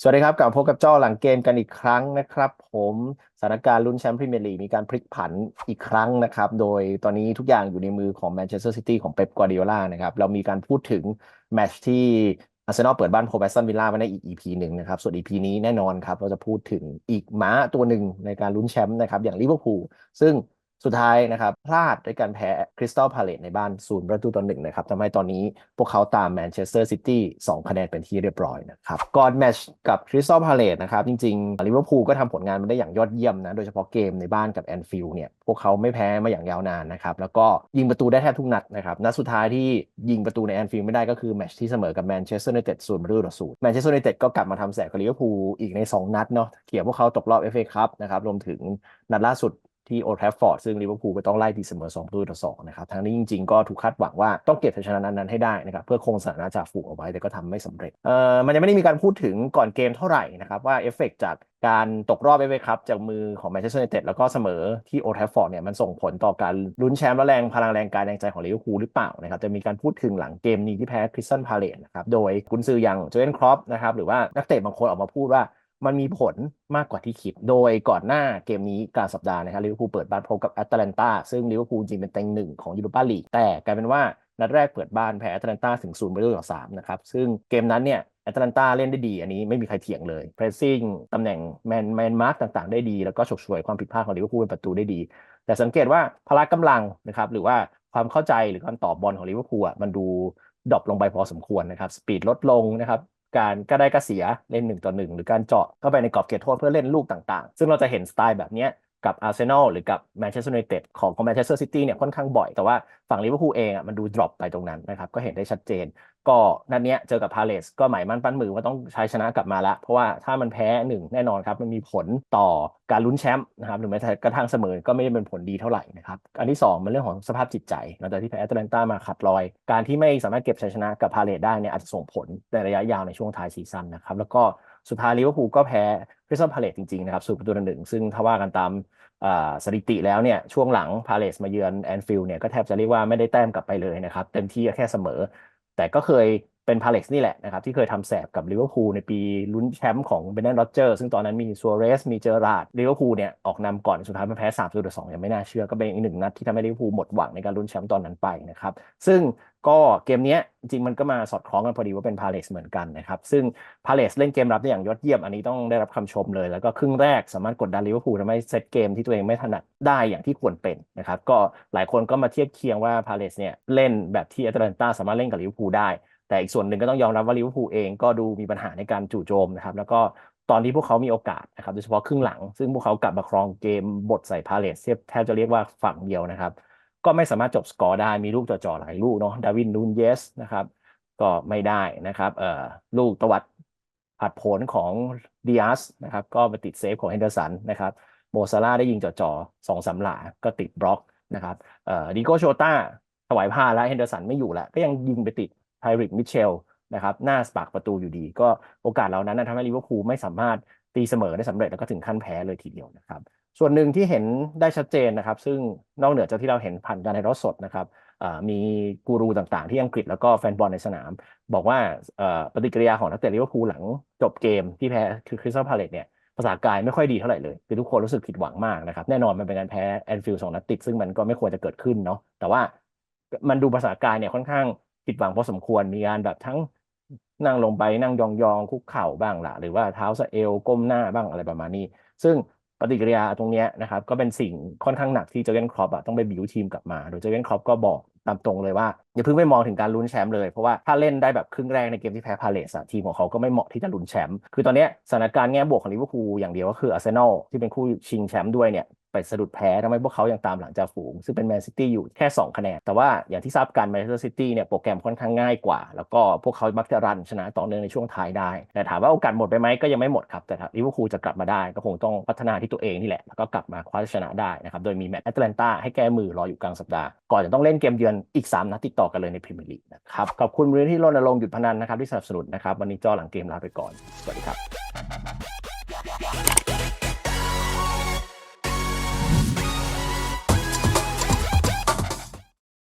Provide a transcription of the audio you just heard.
สวัสดีครับกลับพบกับจ้อหลังเกมกันอีกครั้งนะครับ ผมสถานการณ์ลุ้นแชมป์พรีเมียร์ลีกมีการพลิกผันอีกครั้งนะครับ โดยตอนนี้ทุกอย่างอยู่ในมือของแมนเชสเตอร์ซิตี้ของเป๊ปกวาร์ดิโอลานะครับ เรามีการพูดถึงแมตช์ที่อาร์เซนอลเปิดบ้านโพแบสตันวิลล่าไว้ในอีก EP หนึ่งนะครับ ส่วน EP นี้แน่นอนครับ เราจะพูดถึงอีกม้าตัวหนึ่งในการลุ้นแชมป์นะครับ อย่างลิเวอร์พูลซึ่ง สุดท้ายนะครับ พลาดด้วยการแพ้คริสตัลพาเลตในบ้านศูนย์ประตูต่อหนึ่งนะครับทำให้ตอนนี้พวกเขาตามแมนเชสเตอร์ซิตี้สองคะแนนเป็นที่เรียบร้อยนะครับก่อนแมตช์กับคริสตัลพาเลตนะครับ จริงๆลิเวอร์พูลก็ทำผลงานมาได้อย่างยอดเยี่ยมนะ โดยเฉพาะเกมในบ้านกับแอนฟิลด์เนี่ยพวกเขาไม่แพ้มาอย่างยาวนานนะครับ แล้วก็ยิงประตูได้แทบทุกนัดนะครับนัดสุดท้ายที่ยิงประตูในแอนฟิลด์ไม่ได้ก็คือแมตช์ที่เสมอกับแมนเชสเตอร์ยูไนเต็ดศูนย์ประตูต่อศูนย์แมนเชสเตอร์ยูไนเต็ดก็กลับมาทำแสบกับลิเวอร์พูลอีกใน 2 นัดเนาะเกี่ยวพวกเขาตกรอบเอฟเอคัพนะครับรวมถึงนัดล่าสุด ที่โอลด์แทฟฟอร์ดซึ่งลิเวอร์พูลก็ต้องไล่ตีเสมอ2ประตูต่อ2นะครับทางนี้จริงๆก็ถูกคาดหวังว่าต้องเก็บชัยชนะนั้นให้ได้นะครับเพื่อคงสถานะจ่าฝูงเอาไว้แต่ก็ทำไม่สำเร็จเอ่อมันยังไม่ได้มีการพูดถึงก่อนเกมเท่าไหร่นะครับว่าเอฟเฟกจากการตกรอบเอฟเอคัพจากมือของแมนเชสเตอร์ยูไนเต็ดแล้วก็เสมอที่โอลด์แทฟฟอร์ดเนี่ยมันส่งผลต่อการลุ้นแชมป์และแรงพลังแรงกายแรงใจของลิเวอร์พูลหรือเปล่านะครับจะมีการพูดถึงหลังเกมนี้ที่แพ้คริสตัลพาเลตนะครับโดยกุนซืออย่างโจเอนครอปนะครับหรือว่านักเตะบางคนออกมาพูดว่า มันมีผลมากกว่าที่คิด โดยก่อนหน้าเกมนี้กลางสัปดาห์นะครับลิเวอร์พูลเปิดบ้านพบกับแอตแลนตาซึ่งลิเวอร์พูลจริงเป็นเต็งหนึ่งของยูโรปาลีกแต่กลายเป็นว่านัดแรกเปิดบ้านแพ้แอตแลนตาถึงศูนย์ไประตูต่อสามนะครับซึ่งเกมนั้นเนี่ยแอตแลนตาเล่นได้ดี อันนี้ไม่มีใครเถียงเลยเพรสซิ่งตำแหน่งแมนแมนมาร์กต่างๆ ได้ดี แล้วก็ฉกฉวยความผิดพลาดของลิเวอร์พูลเป็นประตูได้ดี แต่สังเกตว่าพละกำลังนะครับหรือว่าความเข้าใจหรือการตอบอลของลิเวอร์พูลอะมันดูดรอปลงไปพอสมควรนะครับสปีดลดลงนะครับ การก็ได้ก็เสียเล่นหนึ่งต่อหนึ่งหรือการเจาะเข้าไปในกรอบเขตโทษเพื่อเล่นลูกต่างๆ ซึ่งเราจะเห็นสไตล์แบบนี้กับอาร์เซนอลหรือกับแมนเชสเตอร์ยูไนเต็ดของของแมนเชสเตอร์ซิตี้เนี่ยค่อนข้างบ่อย แต่ว่าฝั่งลิเวอร์พูลเองอะมันดูดรอปไปตรงนั้นนะครับก็เห็นได้ชัดเจน ก็นัดเนี้ยเจอกับพาเลสก็หมายมั่นปั้นมือว่าต้องใช้ชนะกลับมาละ เพราะว่าถ้ามันแพ้หนึ่งแน่นอนครับ มันมีผลต่อการลุ้นแชมป์นะครับหรือแม้แต่กระทั่งเสมอก็ไม่ได้เป็นผลดีเท่าไหร่นะครับอันที่ 2 มันเรื่องของสภาพจิตใจหลังจากที่แพ้แอตแลนตามาขัดลอย การที่ไม่สามารถเก็บชัยชนะกับพาเลสได้เนี่ยอาจจะส่งผลในระยะยาวในช่วงท้ายซีซั่นนะครับแล้วก็สุดท้ายลิเวอร์พูลก็แพ้คริสตัลพาเลสจริงๆนะครับสู่ประตูต่อหนึ่งซึ่งถ้าว่ากันตามสถิติแล้วเนี่ยช่วงหลังพาเลสมาเยือนแอนฟิลด์เนี่ยก็แทบจะเรียกว่าไม่ได้แต้มกลับไปเลยนะครับเต็มที่แค่เสมอ แต่ก็เคย เป็นพาเลสนี่แหละนะครับที่เคยทำแสบกับลิเวอร์พูลในปีลุ้นแชมป์ของเบนเนนโรเจอร์ซึ่งตอนนั้นมีซัวเรสมีเจอราดลิเวอร์พูลเนี่ยออกนำก่อนสุดท้ายมาแพ้3ามต่อสองยังไม่น่าเชื่อก็เป็นอีกหนึ่งนัดที่ทำให้ลิเวอร์พูลหมดหวังในการลุ้นแชมป์ตอนนั้นไปนะครับซึ่งก็เกมนี้จริงมันก็มาสอดคล้องกันพอดีว่าเป็นพาเลสเหมือนกันนะครับซึ่งพาเลสเล่นเกมรับได้อย่างยอดเยี่ยมอันนี้ต้องได้รับคำชมเลย แล้วก็ครึ่งแรกสามารถกดดันลิเวอร์พูลทำให้เซตเกมที่ตัวเองไม่ถนัดได้อย่างที่ควรเป็นนะครับก็หลายคนก็มาเทียบเคียงว่าพาเลสเนี่ยเล่นแบบที่แอตแลนตาสามารถเล่นกับลิเวอร์พูลได้ แต่อีกส่วนหนึ่งก็ต้องยอมรับว่าลิเวอร์พูลเองก็ดูมีปัญหาในการจู่โจมนะครับ แล้วก็ตอนที่พวกเขามีโอกาสนะครับโดยเฉพาะครึ่งหลัง ซึ่งพวกเขากลับมาครองเกมบทใส่พาเลสแทบจะเรียกว่าฝั่งเดียวนะครับ ก็ไม่สามารถจบสกอร์ได้มีลูกจ่อๆหลายลูกเนาะดาวินนูนเยสนะครับ ก็ไม่ได้นะครับเอ่อลูกตวัดผัดผลของดิอาสนะครับก็ไปติดเซฟของเฮนเดอร์สันนะครับโมซาร่าได้ยิงจ่อๆสองสามหลาก็ติดบล็อกนะครับเอ่อดิโกโชต้าถวายผ้าแล้วเฮนเดอร์สันไม่อยู่แล้วก็ยังยิงไปติด ไพริกมิเชลนะครับหน้าสปากประตูอยู่ดี ก็โอกาสเหล่านั้นทำให้ลิเวอร์พูลไม่สามารถตีเสมอได้สำเร็จแล้วก็ถึงขั้นแพ้เลยทีเดียวนะครับ ส่วนหนึ่งที่เห็นได้ชัดเจนนะครับ ซึ่งนอกเหนือจากที่เราเห็นผ่านการในรถสดนะครับมีกูรูต่างๆ ที่อังกฤษแล้วก็แฟนบอลในสนาม บอกว่าปฏิกิริยาของนักเตะลิเวอร์พูลหลังจบเกมที่แพ้คือคริสตัลพาเลตเนี่ยภาษากายไม่ค่อยดีเท่าไหร่เลย คือทุกคนรู้สึกผิดหวังมากนะครับ แน่นอนมันเป็นการแพ้แอนฟิลด์สองนัดติด ซึ่งมันก็ไม่ควรจะเกิดขึ้นเนาะแต่ว่ามันดูภาษากายเนี่ยค่อนข้าง ผิดหวังพอสมควรมีการแบบทั้งนั่งลงไปนั่งยองๆคุกเข่าบ้างละหรือว่าเท้าสะเอวก้มหน้าบ้างอะไรประมาณนี้ ซึ่งปฏิกิริยาตรงนี้นะครับ ก็เป็นสิ่งค่อนข้างหนักที่เจอร์เกนครอปต้องไปบิวทีมกลับมาโดยเจอร์เกนครอปก็บอกตามตรงเลยว่าอย่าเพิ่งไปมองถึงการลุ้นแชมป์เลยเพราะว่าถ้าเล่นได้แบบครึ่งแรกในเกมที่แพ้พาเลสทีมของเขาก็ไม่เหมาะที่จะลุ้นแชมป์คือตอนนี้สถานการณ์แง่บวกของลิเวอร์พูลอย่างเดียวก็คืออาร์เซนอลที่เป็นคู่ชิงแชมป์ด้วยเนี่ย ไปสะดุดแพ้ทำให้พวกเขายังตามหลังจากฝูง ซึ่งเป็นแมนซิตี้อยู่แค่ 2 คะแนน แต่ว่าอย่างที่ทราบกันแมนเชสเตอร์ซิตี้เนี่ยโปรแกรมค่อนข้างง่ายกว่า แล้วก็พวกเขามักจะรันชนะต่อเนื่องในช่วงท้ายได้ แต่ถามว่าโอกาสหมดไปไหมก็ยังไม่หมดครับ แต่ลิเวอร์พูลจะกลับมาได้ ก็คงต้องพัฒนาที่ตัวเองนี่แหละ แล้วก็กลับมาคว้าชนะได้นะครับ โดยมีแมตช์แอตแลนตาให้แก้มือรออยู่กลางสัปดาห์ ก่อนจะต้องเล่นเกมเยือนอีก 3 นัดติดต่อกันเลยในพรีเมียร์ลีกนะครับ ขอบคุณบริษัทที่รณรงค์หยุดพนันนะครับที่สนับสนุนนะครับวันนี้จอหลังเกมลาไปก่อนสวัสดีครับ